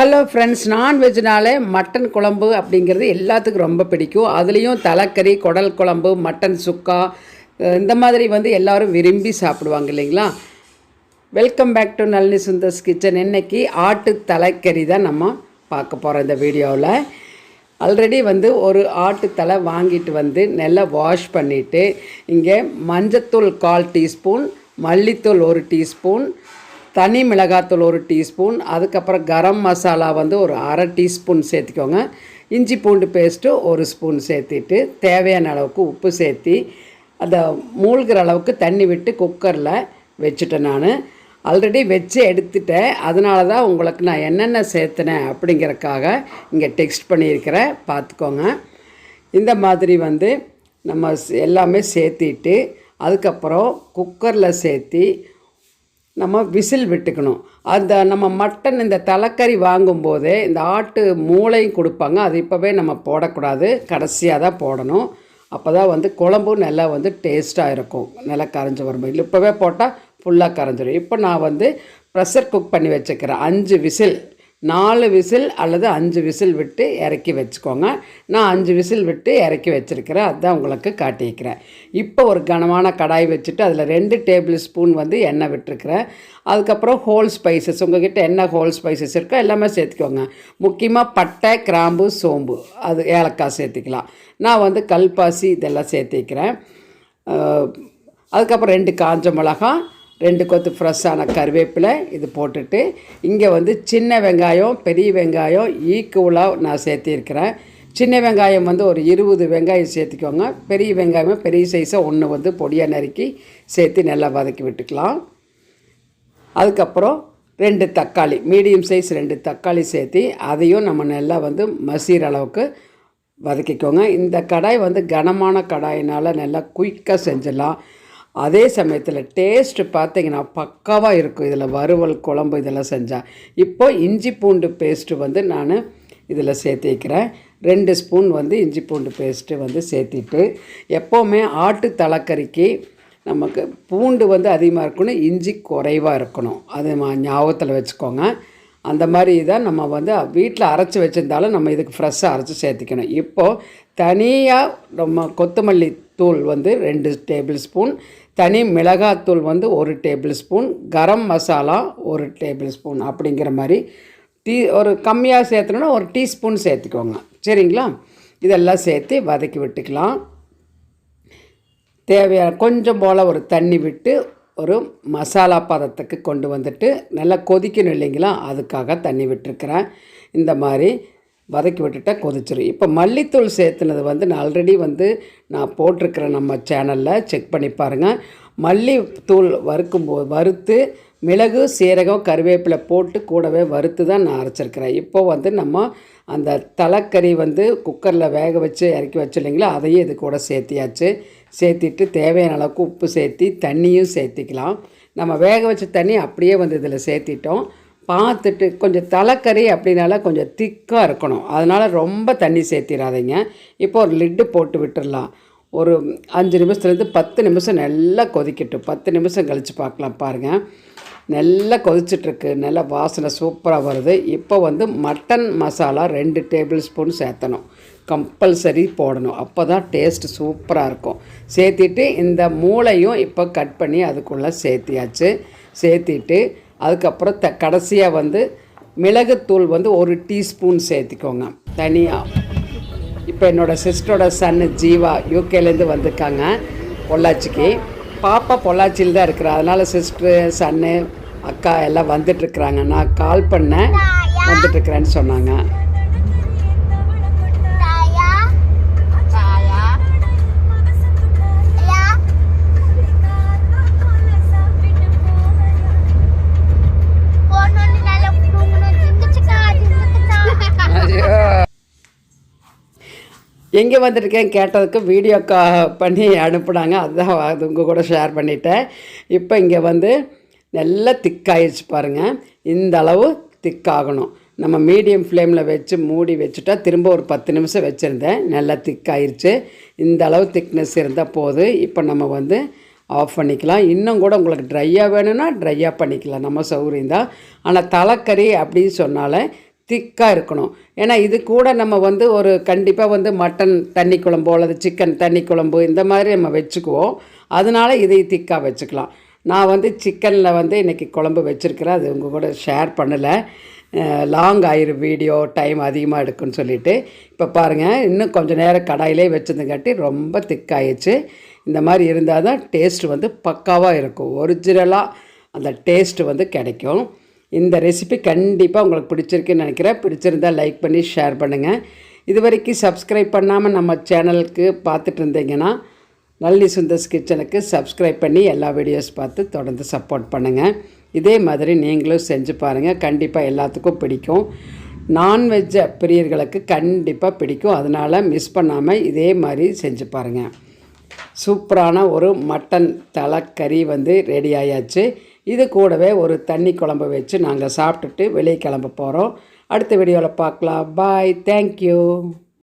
Hello friends நான்வெஜ்னாலே mutton குழம்பு அப்படிங்கிறது எல்லாத்துக்கும் ரொம்ப பிடிக்கும். அதுலேயும் தலைக்கறி குடல் குழம்பு மட்டன் சுக்கா இந்த மாதிரி வந்து எல்லோரும் விரும்பி சாப்பிடுவாங்க இல்லைங்களா? Welcome back to Nalini Sundar's kitchen இன்னைக்கு ஆட்டு தலைக்கறி தான் நம்ம பார்க்க போகிறோம் இந்த வீடியோவில். ஆல்ரெடி வந்து ஒரு ஆட்டு தலை வாங்கிட்டு வந்து நல்லா வாஷ் பண்ணிவிட்டு இங்கே மஞ்சத்தூள் கால் டீஸ்பூன் மல்லித்தூள் ஒரு டீஸ்பூன் தனி மிளகாத்தூள் ஒரு டீஸ்பூன் அதுக்கப்புறம் கரம் மசாலா வந்து ஒரு அரை டீஸ்பூன் சேர்த்துக்கோங்க. இஞ்சி பூண்டு பேஸ்ட்டு ஒரு ஸ்பூன் சேர்த்திட்டு தேவையான அளவுக்கு உப்பு சேர்த்தி அந்த மூழ்கிற அளவுக்கு தண்ணி விட்டு குக்கரில் வச்சுட்டேன் நான். ஆல்ரெடி வச்சு எடுத்துட்டேன். அதனால தான் உங்களுக்கு நான் என்னென்ன சேர்த்துனேன் அப்படிங்கிறக்காக இங்கே டெக்ஸ்ட் பண்ணியிருக்கிறேன் பார்த்துக்கோங்க. இந்த மாதிரி வந்து நம்ம எல்லாமே சேர்த்திட்டு அதுக்கப்புறம் குக்கரில் சேர்த்தி நம்ம விசில் விட்டுக்கணும். அந்த நம்ம மட்டன் இந்த தலைக்கறி வாங்கும்போதே இந்த ஆட்டு மூளையும் கொடுப்பாங்க. அது இப்போவே நம்ம போடக்கூடாது. கடைசியாக தான் போடணும். அப்போ தான் வந்து குழம்பும் நல்லா வந்து டேஸ்ட்டாக இருக்கும். நல்லா கரைஞ்சி வரும்போது. இல்லை இப்போவே போட்டால் ஃபுல்லாக கரைஞ்சிடும் இப்போ நான் வந்து ப்ரெஷர் குக் பண்ணி வச்சுக்கிறேன். அஞ்சு விசில். நாலு விசில் அல்லது அஞ்சு விசில் விட்டு இறக்கி வச்சுக்கோங்க. நான் அஞ்சு விசில் விட்டு இறக்கி வச்சுருக்கிறேன். அதுதான் உங்களுக்கு காட்டியிருக்கிறேன். இப்போ ஒரு கனமான கடாய் வச்சுட்டு அதில் ரெண்டு டேபிள் ஸ்பூன் வந்து எண்ணெய் விட்டுருக்கிறேன். அதுக்கப்புறம் ஹோல் ஸ்பைசஸ் உங்ககிட்ட என்ன ஹோல் ஸ்பைசஸ் இருக்கோ எல்லாமே சேர்த்துக்கோங்க. முக்கியமாக பட்டை கிராம்பு சோம்பு. அது ஏலக்காய் சேர்த்துக்கலாம். நான் வந்து கல்பாசி இதெல்லாம் சேர்த்திக்கிறேன். அதுக்கப்புறம் ரெண்டு காஞ்ச மிளகாய் ரெண்டு கொத்து ஃப்ரெஷ்ஷான கருவேப்பிலை இது போட்டுட்டு இங்கே வந்து சின்ன வெங்காயம் பெரிய வெங்காயம் ஈக்குவலாக நான் சேர்த்திருக்கிறேன். சின்ன வெங்காயம் வந்து ஒரு இருபது வெங்காயம் சேர்த்துக்கோங்க. பெரிய வெங்காயம் பெரிய சைஸாக ஒன்று வந்து பொடியாக நறுக்கி சேர்த்து நல்லா வதக்கி விட்டுக்கலாம். அதுக்கப்புறம் ரெண்டு தக்காளி மீடியம் சைஸ் ரெண்டு தக்காளி சேர்த்து அதையும் நம்ம நல்லா வந்து மசீர் அளவுக்கு வதக்கிக்கோங்க. இந்த கடாய் வந்து கனமான கடாயினால் நல்லா குயிக்காக செஞ்சிடலாம். அதே சமயத்தில் டேஸ்ட்டு பார்த்தீங்கன்னா பக்காவாக இருக்கும். இதில் வறுவல் குழம்பு இதெல்லாம் செஞ்சால் இப்போ இஞ்சி பூண்டு பேஸ்ட்டு வந்து நான் இதில் சேர்த்திக்கிறேன் ரெண்டு ஸ்பூன் வந்து இஞ்சி பூண்டு பேஸ்ட்டு வந்து சேர்த்திட்டு எப்போவுமே ஆட்டு தலைக்கறிக்கு நமக்கு பூண்டு வந்து அதிகமாக இருக்கணும் இஞ்சி குறைவாக இருக்கணும். அது ஞாபகத்தில் வச்சுக்கோங்க. அந்த மாதிரி தான் நம்ம வந்து வீட்டில் அரைச்சி வச்சுருந்தாலும் நம்ம இதுக்கு ஃப்ரெஷ்ஷாக அரைச்சி சேர்த்திக்கணும். இப்போது தனியாக நம்ம கொத்தமல்லி தூள் வந்து ரெண்டு டேபிள் ஸ்பூன் தனி மிளகாத்தூள் வந்து ஒரு டேபிள் ஸ்பூன் கரம் மசாலா ஒரு டேபிள் ஸ்பூன் அப்படிங்கிற மாதிரி. டீ ஒரு கம்மியாக சேர்த்தணுன்னா ஒரு டீஸ்பூன் சேர்த்துக்கோங்க. சரிங்களா? இதெல்லாம் சேர்த்து வதக்கி விட்டுக்கலாம். தேவையான கொஞ்சம் போல் ஒரு தண்ணி விட்டு ஒரு மசாலா பதத்துக்கு கொண்டு வந்துட்டு நல்லா கொதிக்கணும் இல்லைங்களா? அதுக்காக தண்ணி விட்டுருக்குறேன். இந்த மாதிரி வதக்கி விட்டுட்டா கொதிச்சிடும் இப்போ மல்லித்தூள் சேர்த்துனது வந்து நான் ஆல்ரெடி வந்து நான் போட்டிருக்கிறேன் நம்ம சேனலில் செக் பண்ணி பாருங்கள் மல்லித்தூள் வறுக்கும்போது வறுத்து மிளகு சீரகம் கருவேப்பிலை போட்டு கூடவே வறுத்து தான் நான் அரைச்சிருக்கிறேன். இப்போ வந்து நம்ம அந்த தலைக்கறி வந்து குக்கரில் வேக வச்சு இறக்கி வச்சு இல்லைங்களா அதையும் இது கூட சேர்த்தியாச்சு. சேர்த்திட்டு தேவையான அளவுக்கு உப்பு சேர்த்தி தண்ணியும் சேர்த்திக்கலாம். நம்ம வேக வச்ச தண்ணி அப்படியே வந்து இதில் சேர்த்திட்டோம். பார்த்துட்டு கொஞ்சம் தலைக்கறி அப்படின்னால கொஞ்சம் திக்காக இருக்கணும். அதனால் ரொம்ப தண்ணி சேர்த்திடாதீங்க இப்போ ஒரு லிட்டு போட்டு விட்டுடலாம் ஒரு அஞ்சு நிமிஷத்துலேருந்து பத்து நிமிஷம் நல்லா கொதிக்கட்டும். பத்து நிமிஷம் கழித்து பார்க்கலாம் பாருங்கள் நல்லா கொதிச்சிட்ருக்கு. நல்லா வாசனை சூப்பராக வருது. இப்போ வந்து மட்டன் மசாலா ரெண்டு டேபிள் ஸ்பூன் சேர்த்தணும். கம்பல்சரி போடணும். அப்போ தான் டேஸ்ட்டு சூப்பராக இருக்கும். சேர்த்திட்டு இந்த மூளையும் இப்போ கட் பண்ணி அதுக்குள்ளே சேர்த்தியாச்சு. சேர்த்திட்டு அதுக்கப்புறம் த கடைசியாக வந்து மிளகுத்தூள் வந்து ஒரு டீஸ்பூன் சேர்த்திக்கோங்க தனியாக இப்போ என்னோட சிஸ்டரோட சன்னு ஜீவா யூகேலேருந்து வந்திருக்காங்க பொள்ளாச்சிக்கு. பாப்பா பொள்ளாச்சியில் தான் இருக்கிறா அதனால் சிஸ்டரு சன்னு அக்கா எல்லாம் வந்துட்டுருக்குறாங்க நான் கால் பண்ணேன் வந்துட்டுருக்குறேன்னு சொன்னாங்க. எங்கே வந்திருக்கேன் கேட்டதுக்கு வீடியோ கா பண்ணி அனுப்புனாங்க. அதுதான் அது உங்கள் கூட ஷேர் பண்ணிட்டேன். இப்போ இங்கே வந்து நல்லா திக்காயிருச்சு பாருங்கள் இந்த அளவு திக்காகணும் நம்ம மீடியம் ஃப்ளேமில் வச்சு மூடி வச்சுட்டா திரும்ப ஒரு பத்து நிமிஷம் வச்சுருந்தேன். நல்லா திக்காயிருச்சு இந்த அளவு திக்னஸ் இருந்தால் போதும் இப்போ நம்ம வந்து ஆஃப் பண்ணிக்கலாம். இன்னும் கூட உங்களுக்கு ட்ரையாக வேணும்னா ட்ரையாக பண்ணிக்கலாம். நம்ம சௌகரியம் தான். ஆனால் தலைக்கறி அப்படின்னு சொன்னாலே திக்காக இருக்கணும். ஏன்னா இது கூட நம்ம வந்து ஒரு கண்டிப்பாக வந்து மட்டன் தண்ணி குழம்பு அல்லது சிக்கன் தண்ணி குழம்பு இந்த மாதிரி நம்ம வச்சுக்குவோம். அதனால இதை திக்காக வச்சுக்கலாம். நான் வந்து சிக்கனில் வந்து இன்றைக்கி குழம்பு வச்சுருக்கிறேன். அது உங்கள் கூட ஷேர் பண்ணலை. லாங் ஆயிரும் வீடியோ டைம் அதிகமாக எடுக்குன்னு சொல்லிவிட்டு இப்போ பாருங்கள் இன்னும் கொஞ்சம் நேரம் கடாயிலே வச்சதுங்காட்டி ரொம்ப திக்காயிடுச்சு. இந்த மாதிரி இருந்தால் தான் டேஸ்ட் வந்து பக்காவாக இருக்கும். ஒரிஜினலாக அந்த டேஸ்ட்டு வந்து கிடைக்கும். இந்த ரெசிபி கண்டிப்பாக உங்களுக்கு பிடிச்சிருக்குன்னு நினைக்கிறேன். பிடிச்சிருந்தால் லைக் பண்ணி ஷேர் பண்ணுங்கள் இது வரைக்கும் சப்ஸ்கிரைப் பண்ணாமல் நம்ம சேனலுக்கு பார்த்துட்டு இருந்தீங்கன்னா நல்லி சுந்தர்ஸ் கிச்சனுக்கு சப்ஸ்கிரைப் பண்ணி எல்லா வீடியோஸ் பார்த்து தொடர்ந்து சப்போர்ட் பண்ணுங்கள் இதே மாதிரி நீங்களும் செஞ்சு பாருங்கள் கண்டிப்பாக எல்லாத்துக்கும் பிடிக்கும். நான்வெஜ்ஜை பிரியர்களுக்கு கண்டிப்பாக பிடிக்கும். அதனால் மிஸ் பண்ணாமல் இதே மாதிரி செஞ்சு பாருங்கள் சூப்பரான ஒரு மட்டன் தலை கறி வந்து ரெடி ஆயாச்சு. இது கூடவே ஒரு தண்ணி குழம்பு வச்சு நாங்கள் சாப்பிட்டுட்டு வெளியே கிளம்ப போகிறோம் அடுத்த வீடியோவில் பார்க்கலாம். Bye thank you